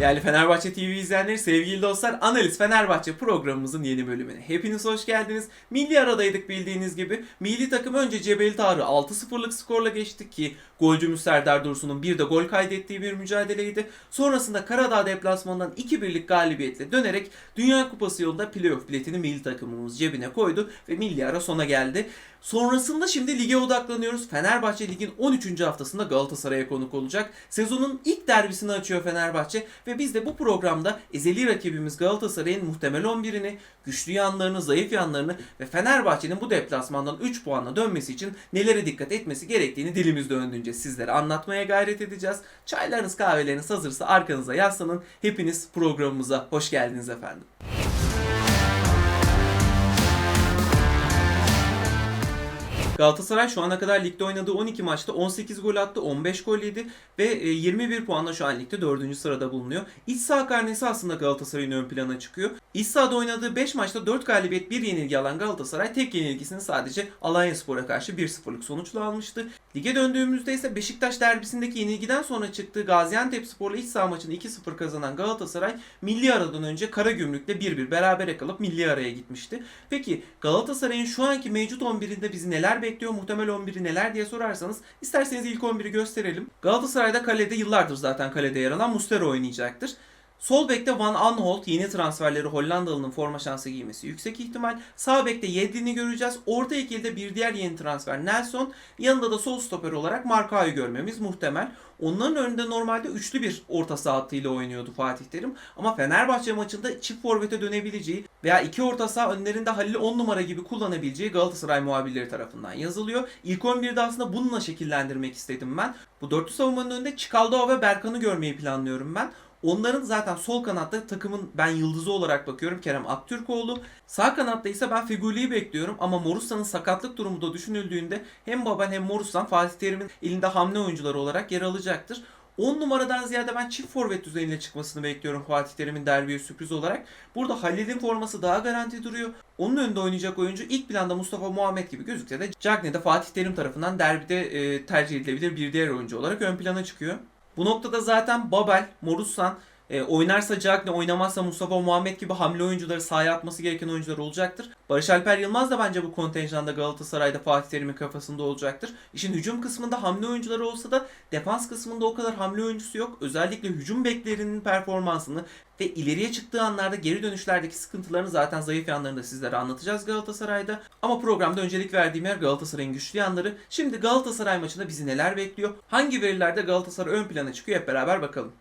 Değerli Fenerbahçe TV izleyenleri, sevgili dostlar, Analiz Fenerbahçe programımızın yeni bölümüne. Hepiniz hoş geldiniz. Milli aradaydık bildiğiniz gibi. Milli takım önce Cebeli Tarık'ı 6-0'lık skorla geçti ki golcümüz Serdar Dursun'un bir de gol kaydettiği bir mücadeleydi. Sonrasında Karadağ deplasmanından 2-1'lik galibiyetle dönerek Dünya Kupası yolunda playoff biletini milli takımımız cebine koydu ve milli ara sona geldi. Sonrasında şimdi lige odaklanıyoruz. Fenerbahçe ligin 13. haftasında Galatasaray'a konuk olacak. Sezonun ilk derbisini açıyor Fenerbahçe ve biz de bu programda ezeli rakibimiz Galatasaray'ın muhtemel 11'ini, güçlü yanlarını, zayıf yanlarını ve Fenerbahçe'nin bu deplasmandan 3 puanla dönmesi için nelere dikkat etmesi gerektiğini dilimizde döndüğünce sizlere anlatmaya gayret edeceğiz. Çaylarınız kahveleriniz hazırsa arkanıza yaslanın. Hepiniz programımıza hoş geldiniz efendim. Galatasaray şu ana kadar ligde oynadığı 12 maçta 18 gol attı, 15 gol yedi ve e, 21 puanla şu an ligde 4. sırada bulunuyor. İç saha karnesi aslında Galatasaray'ın ön plana çıkıyor. İç sahada oynadığı 5 maçta 4 galibiyet 1 yenilgi alan Galatasaray tek yenilgisini sadece Alanyaspor'a karşı 1-0'lık sonuçla almıştı. Lige döndüğümüzde ise Beşiktaş derbisindeki yenilgiden sonra çıktığı Gaziantepspor'la iç saha maçını 2-0 kazanan Galatasaray milli aradan önce Karagümrük'le 1-1 berabere kalıp milli araya gitmişti. Peki Galatasaray'ın şu anki mevcut 11'inde bizi neler bekliyor? Muhtemel 11'i neler diye sorarsanız isterseniz ilk 11'i gösterelim. Galatasaray'da kalede yıllardır zaten kalede yer alan Muslera oynayacaktır. Sol bekte Van Aanholt yeni transferleri Hollandalı'nın forma şansı giymesi yüksek ihtimal. Sağ bekte Yedlin'i göreceğiz. Orta ikilide bir diğer yeni transfer Nelson. Yanında da sol stoper olarak Marka'yı görmemiz muhtemel. Onların önünde normalde üçlü bir orta saha hattıyla oynuyordu Fatih Terim. Ama Fenerbahçe maçında çift forvete dönebileceği veya iki orta saha önlerinde Halil'i 10 numara gibi kullanabileceği Galatasaray muhabirleri tarafından yazılıyor. İlk 11'de aslında bununla şekillendirmek istedim ben. Bu dörtlü savunmanın önünde Çikaldao ve Berkan'ı görmeyi planlıyorum ben. Onların zaten sol kanatta takımın ben yıldızı olarak bakıyorum Kerem Aktürkoğlu. Sağ kanatta ise ben Figuli'yi bekliyorum ama Morusan'ın sakatlık durumu da düşünüldüğünde hem Babel hem Morusan Fatih Terim'in elinde hamle oyuncuları olarak yer alacaktır. 10 numaradan ziyade ben çift forvet düzeyine çıkmasını bekliyorum Fatih Terim'in derbiye sürpriz olarak. Burada Halil'in forması daha garanti duruyor. Onun önünde oynayacak oyuncu ilk planda Mustafa Muhammed gibi gözükse de Cagney'de Fatih Terim tarafından derbide e, tercih edilebilir bir diğer oyuncu olarak ön plana çıkıyor. Bu noktada zaten Babel, Morusan, e, oynarsa Cagney, oynamazsa Mustafa Muhammed gibi hamle oyuncuları sahaya atması gereken oyuncular olacaktır. Barış Alper Yılmaz da bence bu kontenjanda Galatasaray'da Fatih Terim'in kafasında olacaktır. İşin hücum kısmında hamle oyuncuları olsa da defans kısmında o kadar hamle oyuncusu yok. Özellikle hücum beklerinin performansını ve ileriye çıktığı anlarda geri dönüşlerdeki sıkıntılarını zaten zayıf yanlarını da sizlere anlatacağız Galatasaray'da. Ama programda öncelik verdiğim yer Galatasaray'ın güçlü yanları. Şimdi Galatasaray maçında bizi neler bekliyor? Hangi verilerde Galatasaray ön plana çıkıyor hep beraber bakalım.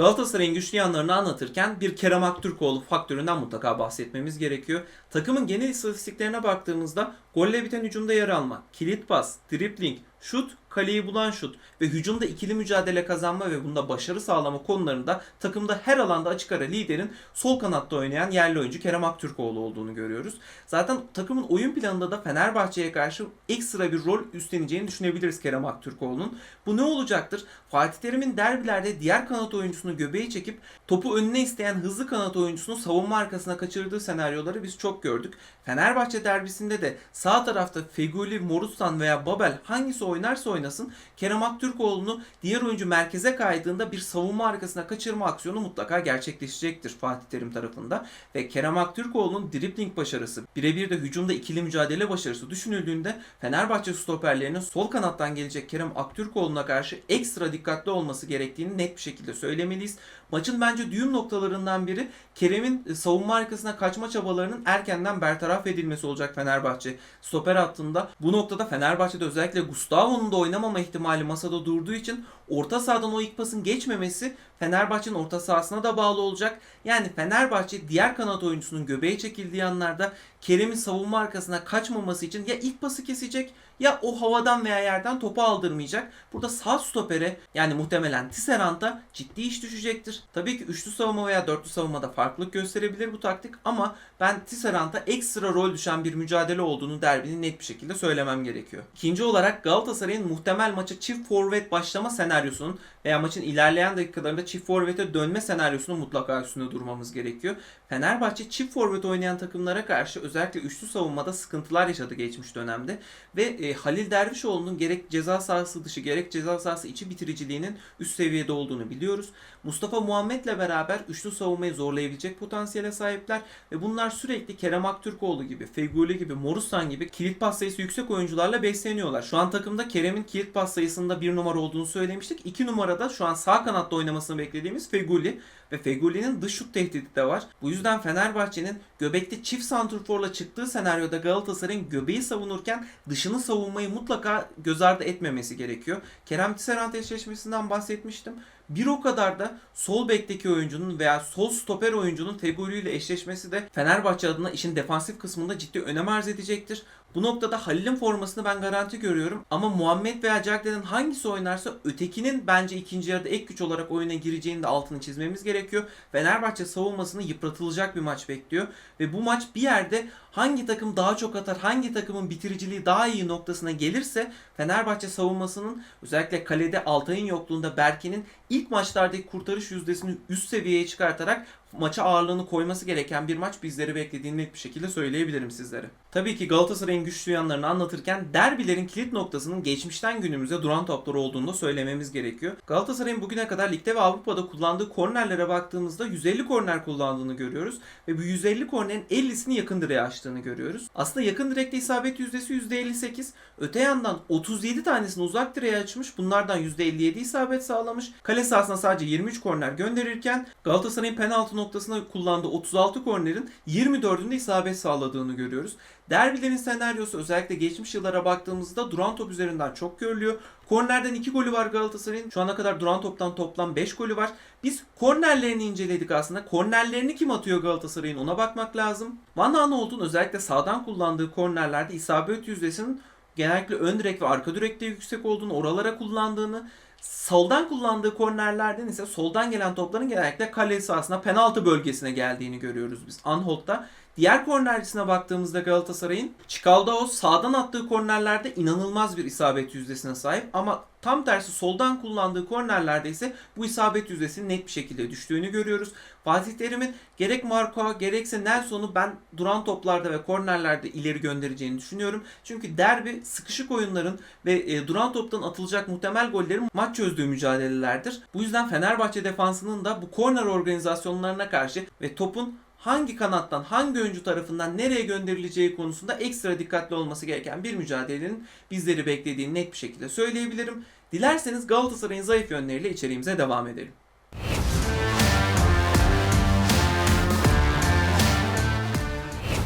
Galatasaray'ın güçlü yanlarını anlatırken bir Kerem Aktürkoğlu faktöründen mutlaka bahsetmemiz gerekiyor. Takımın genel istatistiklerine baktığımızda golle biten hücumda yer alma, kilit pas, dribling, şut, kaleyi bulan şut ve hücumda ikili mücadele kazanma ve bunda başarı sağlama konularında takımda her alanda açık ara liderin sol kanatta oynayan yerli oyuncu Kerem Aktürkoğlu olduğunu görüyoruz. Zaten takımın oyun planında da Fenerbahçe'ye karşı ekstra bir rol üstleneceğini düşünebiliriz Kerem Aktürkoğlu'nun. Bu ne olacaktır? Fatih Terim'in derbilerde diğer kanat oyuncusunu göbeği çekip topu önüne isteyen hızlı kanat oyuncusunu savunma arkasına kaçırdığı senaryoları biz çok gördük. Fenerbahçe derbisinde de sağ tarafta Feguli, Morustan veya Babel hangisi oynarsa oynasın Kerem Aktürkoğlu'nu diğer oyuncu merkeze kaydığında bir savunma arkasına kaçırma aksiyonu mutlaka gerçekleşecektir Fatih Terim tarafında. Ve Kerem Aktürkoğlu'nun dribling başarısı, birebir de hücumda ikili mücadele başarısı düşünüldüğünde Fenerbahçe stoperlerinin sol kanattan gelecek Kerem Aktürkoğlu'na karşı ekstra dikkatli olması gerektiğini net bir şekilde söylemeliyiz. Maçın bence düğüm noktalarından biri Kerem'in e, savunma arkasına kaçma çabalarının erkenden bertaraf edilmesi olacak Fenerbahçe stoper hattında. Bu noktada Fenerbahçe'de özellikle Gustavo'nun da oynamama ihtimali masada durduğu için orta sahadan o ilk pasın geçmemesi Fenerbahçe'nin orta sahasına da bağlı olacak. Yani Fenerbahçe diğer kanat oyuncusunun göbeğe çekildiği anlarda Kerem'in savunma arkasına kaçmaması için ya ilk pası kesecek ya o havadan veya yerden topu aldırmayacak. Burada sağ stopere yani muhtemelen Tisserant'a ciddi iş düşecektir. Tabii ki üçlü savunma veya dörtlü savunmada farklılık gösterebilir bu taktik ama ben Tisserant'a ekstra rol düşen bir mücadele olduğunu derbinin net bir şekilde söylemem gerekiyor. İkinci olarak Galatasaray'ın muhtemel maça çift forvet başlama senaryosunun veya maçın ilerleyen dakikalarında çift forvete dönme senaryosunun mutlaka üstünde durmamız gerekiyor. Fenerbahçe çift forvet oynayan takımlara karşı özellikle üçlü savunmada sıkıntılar yaşadı geçmiş dönemde ve e, Halil Dervişoğlu'nun gerek ceza sahası dışı gerek ceza sahası içi bitiriciliğinin üst seviyede olduğunu biliyoruz. Mustafa Muhammed'le beraber üçlü savunmayı zorlayabilecek potansiyele sahipler ve bunlar sürekli Kerem Aktürkoğlu gibi, Feguli gibi, Morustan gibi kilit pas sayısı yüksek oyuncularla besleniyorlar. Şu an takımda Kerem'in kilit pas sayısında bir numara olduğunu söylemiştik. İki numarada şu an sağ kanatta oynamasını beklediğimiz Feguli ve Feguli'nin dış şut tehdidi de var. Bu yüzden Fenerbahçe'nin göbekte çift santrforla çıktığı senaryoda Galatasaray'ın göbeği savunurken dışını savunmayı mutlaka göz ardı etmemesi gerekiyor. Kerem Tisserand eşleşmesinden bahsetmiştim. Bir o kadar da sol bekteki oyuncunun veya sol stoper oyuncunun Feguli ile eşleşmesi de Fenerbahçe adına işin defansif kısmında ciddi önem arz edecektir. Bu noktada Halil'in formasını ben garanti görüyorum ama Muhammed veya Cagney'den hangisi oynarsa ötekinin bence ikinci yarıda ek güç olarak oyuna gireceğini de altını çizmemiz gerekiyor. Fenerbahçe savunmasını yıpratılacak bir maç bekliyor ve bu maç bir yerde hangi takım daha çok atar, hangi takımın bitiriciliği daha iyi noktasına gelirse Fenerbahçe savunmasının özellikle kalede Altay'ın yokluğunda Berke'nin ilk maçlardaki kurtarış yüzdesini üst seviyeye çıkartarak maça ağırlığını koyması gereken bir maç bizleri beklediğini net bir şekilde söyleyebilirim sizlere. Tabii ki Galatasaray'ın güçlü yanlarını anlatırken derbilerin kilit noktasının geçmişten günümüze duran toplar olduğunu da söylememiz gerekiyor. Galatasaray'ın bugüne kadar ligde ve Avrupa'da kullandığı kornerlere baktığımızda 150 korner kullandığını görüyoruz ve bu 150 kornerin 50'sini yakın direğe açtığını görüyoruz. Aslında yakın direkte isabet yüzdesi %58. Öte yandan 37 tanesini uzak direğe açmış. Bunlardan %57 isabet sağlamış. Kale sahasına sadece 23 korner gönderirken Galatasaray'ın penaltı noktasına kullandığı 36 kornerin 24'ünde isabet sağladığını görüyoruz. Derbilerin senaryosu özellikle geçmiş yıllara baktığımızda duran top üzerinden çok görülüyor. Kornerden 2 golü var Galatasaray'ın. Şu ana kadar duran toptan toplam 5 golü var. Biz kornerlerini inceledik aslında. Kornerlerini kim atıyor Galatasaray'ın ona bakmak lazım. Van Aanholt'un özellikle sağdan kullandığı kornerlerde isabet yüzdesinin genellikle ön direk ve arka direkte yüksek olduğunu, oralara kullandığını, soldan kullandığı kornerlerden ise soldan gelen topların genellikle kale sahasına penaltı bölgesine geldiğini görüyoruz biz Anholt'ta. Diğer kornercisine baktığımızda Galatasaray'ın Çikaldaos sağdan attığı kornerlerde inanılmaz bir isabet yüzdesine sahip ama tam tersi soldan kullandığı kornerlerde ise bu isabet yüzdesinin net bir şekilde düştüğünü görüyoruz. Fatih Terim'in gerek Marco gerekse Nelson'u ben duran toplarda ve kornerlerde ileri göndereceğini düşünüyorum. Çünkü derbi sıkışık oyunların ve e, duran toptan atılacak muhtemel gollerin maç çözdüğü mücadelelerdir. Bu yüzden Fenerbahçe defansının da bu korner organizasyonlarına karşı ve topun hangi kanattan, hangi oyuncu tarafından nereye gönderileceği konusunda ekstra dikkatli olması gereken bir mücadelenin bizleri beklediğini net bir şekilde söyleyebilirim. Dilerseniz Galatasaray'ın zayıf yönleriyle içeriğimize devam edelim.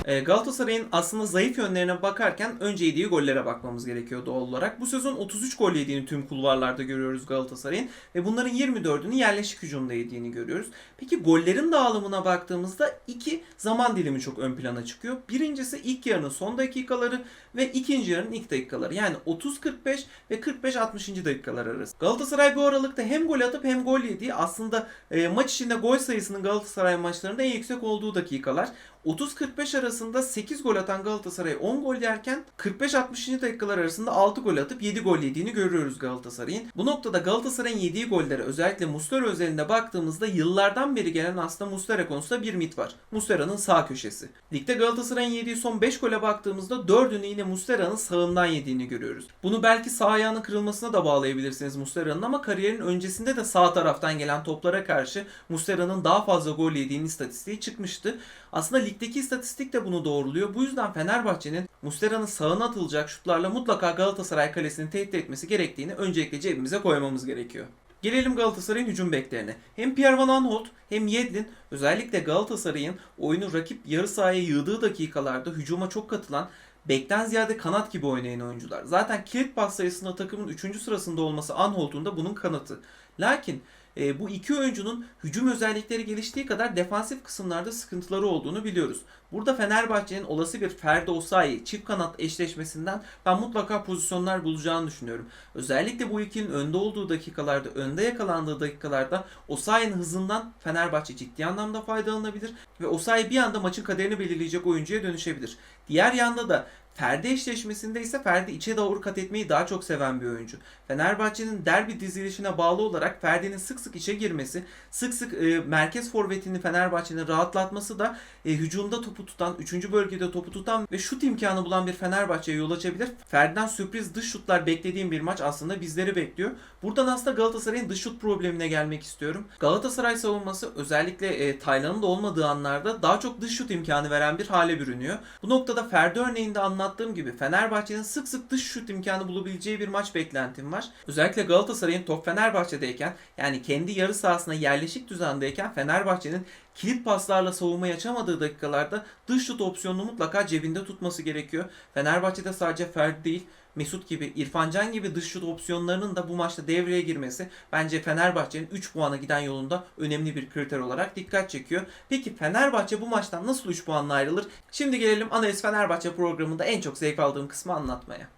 Ee, Galatasaray'ın aslında zayıf yönlerine bakarken önce yediği gollere bakmamız gerekiyor doğal olarak. Bu sezon 33 gol yediğini tüm kulvarlarda görüyoruz Galatasaray'ın ve bunların 24'ünü yerleşik hücumda yediğini görüyoruz. Peki gollerin dağılımına baktığımızda iki zaman dilimi çok ön plana çıkıyor. Birincisi ilk yarının son dakikaları ve ikinci yarının ilk dakikaları. Yani 30-45 ve 45-60. dakikalar arası. Galatasaray bu aralıkta hem gol atıp hem gol yediği aslında e, maç içinde gol sayısının Galatasaray maçlarında en yüksek olduğu dakikalar. 30-45 arasında 8 gol atan Galatasaray 10 gol yerken 45-60. dakikalar arasında 6 gol atıp 7 gol yediğini görüyoruz Galatasaray'ın. Bu noktada Galatasaray'ın yediği gollere özellikle Muslera özelinde baktığımızda yıllardan beri gelen aslında Muslera konusunda bir mit var. Muslera'nın sağ köşesi. Ligde Galatasaray'ın yediği son 5 gole baktığımızda 4'ünü yine Muslera'nın sağından yediğini görüyoruz. Bunu belki sağ ayağının kırılmasına da bağlayabilirsiniz Muslera'nın ama kariyerin öncesinde de sağ taraftan gelen toplara karşı Muslera'nın daha fazla gol yediğinin istatistiği çıkmıştı. Aslında ligdeki istatistik de bunu doğruluyor. Bu yüzden Fenerbahçe'nin Muslera'nın sağına atılacak şutlarla mutlaka Galatasaray kalesini tehdit etmesi gerektiğini öncelikle cebimize koymamız gerekiyor. Gelelim Galatasaray'ın hücum beklerine. Hem Pierre Van Aanholt hem Yedlin özellikle Galatasaray'ın oyunu rakip yarı sahaya yığdığı dakikalarda hücuma çok katılan bekten ziyade kanat gibi oynayan oyuncular. Zaten kilit pas sayısında takımın 3. sırasında olması Anholt'un da bunun kanıtı. Lakin e, bu iki oyuncunun hücum özellikleri geliştiği kadar defansif kısımlarda sıkıntıları olduğunu biliyoruz. Burada Fenerbahçe'nin olası bir Ferdi Osayi çift kanat eşleşmesinden ben mutlaka pozisyonlar bulacağını düşünüyorum. Özellikle bu ikilinin önde olduğu dakikalarda, önde yakalandığı dakikalarda Osayi'nin hızından Fenerbahçe ciddi anlamda faydalanabilir ve Osayi bir anda maçın kaderini belirleyecek oyuncuya dönüşebilir. Diğer yanda da Ferdi eşleşmesinde ise Ferdi içe doğru kat etmeyi daha çok seven bir oyuncu. Fenerbahçe'nin derbi dizilişine bağlı olarak Ferdi'nin sık sık içe girmesi, sık sık e, merkez forvetini Fenerbahçe'nin rahatlatması da e, hücumda topu tutan, 3. bölgede topu tutan ve şut imkanı bulan bir Fenerbahçe'ye yol açabilir. Ferdi'den sürpriz dış şutlar beklediğim bir maç aslında bizleri bekliyor. Buradan aslında Galatasaray'ın dış şut problemine gelmek istiyorum. Galatasaray savunması özellikle e, Taylan'ın da olmadığı anlarda daha çok dış şut imkanı veren bir hale bürünüyor. Bu noktada Ferdi örneğinde anlattığım gibi Fenerbahçe'nin sık sık dış şut imkanı bulabileceği bir maç beklentim var. Özellikle Galatasaray'ın top Fenerbahçe'deyken yani kendi yarı sahasına yerleşik düzendeyken Fenerbahçe'nin kilit paslarla savunmayı açamadığı dakikalarda dış şut opsiyonunu mutlaka cebinde tutması gerekiyor. Fenerbahçe'de sadece Ferdi değil Mesut gibi, İrfan Can gibi dış şut opsiyonlarının da bu maçta devreye girmesi bence Fenerbahçe'nin 3 puana giden yolunda önemli bir kriter olarak dikkat çekiyor. Peki Fenerbahçe bu maçtan nasıl 3 puanla ayrılır? Şimdi gelelim Analiz Fenerbahçe programında en çok zevk aldığım kısmı anlatmaya.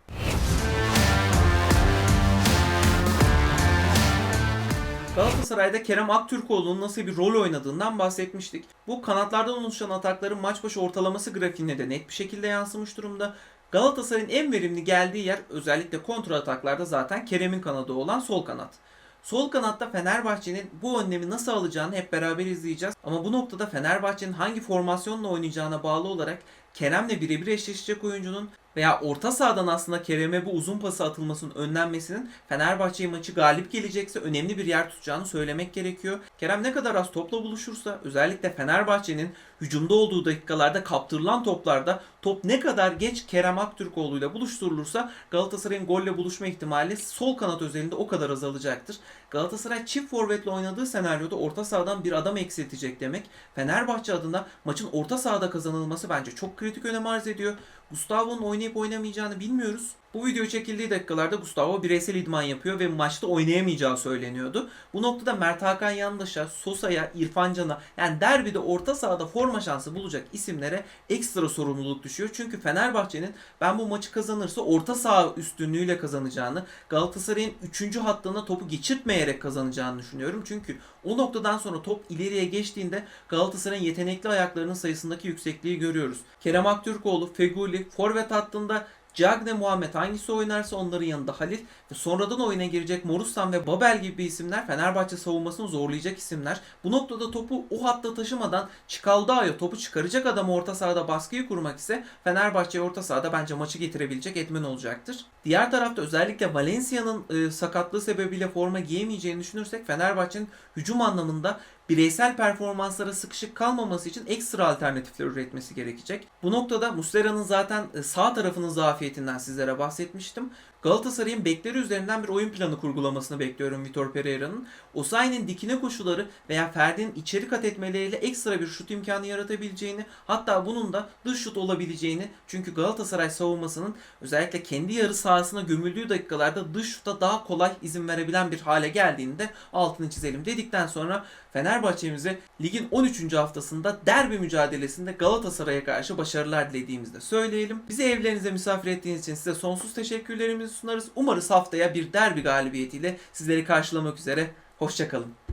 Galatasaray'da Kerem Aktürkoğlu'nun nasıl bir rol oynadığından bahsetmiştik. Bu kanatlardan oluşan atakların maç başı ortalaması grafiğine de net bir şekilde yansımış durumda. Galatasaray'ın en verimli geldiği yer özellikle kontra ataklarda zaten Kerem'in kanadı olan sol kanat. Sol kanatta Fenerbahçe'nin bu önlemi nasıl alacağını hep beraber izleyeceğiz. Ama bu noktada Fenerbahçe'nin hangi formasyonla oynayacağına bağlı olarak Kerem'le birebir eşleşecek oyuncunun veya orta sahadan aslında Kerem'e bu uzun pası atılmasının önlenmesinin Fenerbahçe'ye maçı galip gelecekse önemli bir yer tutacağını söylemek gerekiyor. Kerem ne kadar az topla buluşursa özellikle Fenerbahçe'nin hücumda olduğu dakikalarda kaptırılan toplarda top ne kadar geç Kerem Aktürkoğlu ile buluşturulursa Galatasaray'ın golle buluşma ihtimali sol kanat özelinde o kadar azalacaktır. Galatasaray çift forvetle oynadığı senaryoda orta sahadan bir adam eksiltecek demek. Fenerbahçe adına maçın orta sahada kazanılması bence çok kritik önem arz ediyor. Gustavo'nun oynayıp oynamayacağını bilmiyoruz. Bu video çekildiği dakikalarda Gustavo bireysel idman yapıyor ve maçta oynayamayacağı söyleniyordu. Bu noktada Mert Hakan Yandaş'a, Sosa'ya, İrfan Can'a yani derbide orta sahada forma şansı bulacak isimlere ekstra sorumluluk düşüyor. Çünkü Fenerbahçe'nin ben bu maçı kazanırsa orta saha üstünlüğüyle kazanacağını, Galatasaray'ın 3. hattına topu geçirtmeyerek kazanacağını düşünüyorum. Çünkü o noktadan sonra top ileriye geçtiğinde Galatasaray'ın yetenekli ayaklarının sayısındaki yüksekliği görüyoruz. Kerem Aktürkoğlu, Feguli, forvet hattında Cagne Muhammed hangisi oynarsa onların yanında Halil ve sonradan oyuna girecek Morussan ve Babel gibi isimler Fenerbahçe savunmasını zorlayacak isimler. Bu noktada topu o hatta taşımadan Çikaldao'ya topu çıkaracak adam orta sahada baskıyı kurmak ise Fenerbahçe orta sahada bence maçı getirebilecek etmen olacaktır. Diğer tarafta özellikle Valencia'nın e, sakatlığı sebebiyle forma giyemeyeceğini düşünürsek Fenerbahçe'nin hücum anlamında bireysel performanslara sıkışık kalmaması için ekstra alternatifler üretmesi gerekecek. Bu noktada Muslera'nın zaten e, sağ tarafının zafiyetinden sizlere bahsetmiştim. Galatasaray'ın bekleri üzerinden bir oyun planı kurgulamasını bekliyorum Vitor Pereira'nın. Osayi'nin dikine koşuları veya Ferdi'nin içeri kat etmeleriyle ekstra bir şut imkanı yaratabileceğini hatta bunun da dış şut olabileceğini çünkü Galatasaray savunmasının özellikle kendi yarı sahasına gömüldüğü dakikalarda dış şuta daha kolay izin verebilen bir hale geldiğinde altını çizelim dedikten sonra Fenerbahçe'mize ligin 13. haftasında derbi mücadelesinde Galatasaray'a karşı başarılar dilediğimizi de söyleyelim. Bizi evlerinize misafir ettiğiniz için size sonsuz teşekkürlerimizi sunarız. Umarız haftaya bir derbi galibiyetiyle sizleri karşılamak üzere. Hoşçakalın.